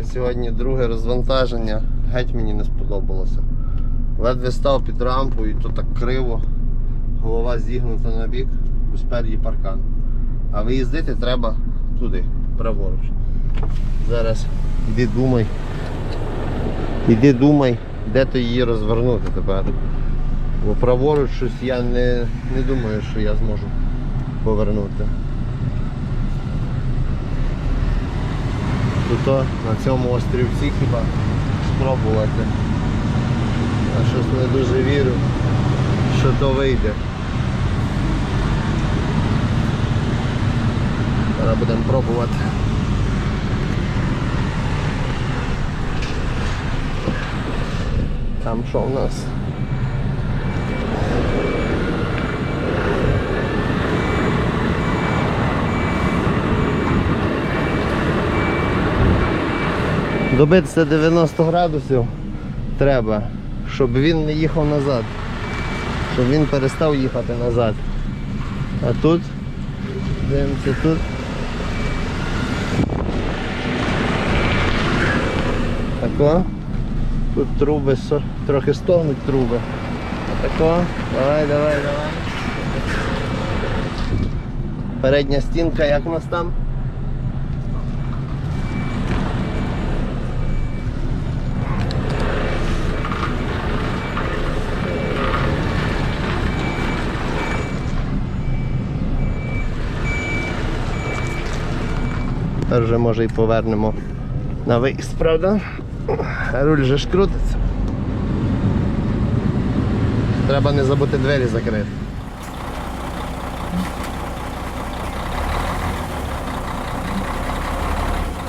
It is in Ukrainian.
Таке сьогодні друге розвантаження. Геть мені не сподобалося. Ледве став під рампу і то так криво. Голова зігнута на бік, бо спереді паркан. А виїздити треба туди, праворуч. Зараз іди думай. Іди думай, де то її розвернути тепер. Бо праворуч щось я не, не думаю, що я зможу повернути. Тут на цьому острівці хіба спробувати. Я щось не дуже вірю, що то вийде. Зараз будемо пробувати. Там що в нас? Добитися 90 градусів треба, щоб він не їхав назад. Щоб він перестав їхати назад. А тут, дивимося тут. Тако. Тут труби трохи стогнуть труби. Тако. Давай, давай, давай. Передня стінка, як у нас там? Тепер вже може і повернемо на виїзд, правда? Руль же ж крутиться. Треба не забути двері закрити.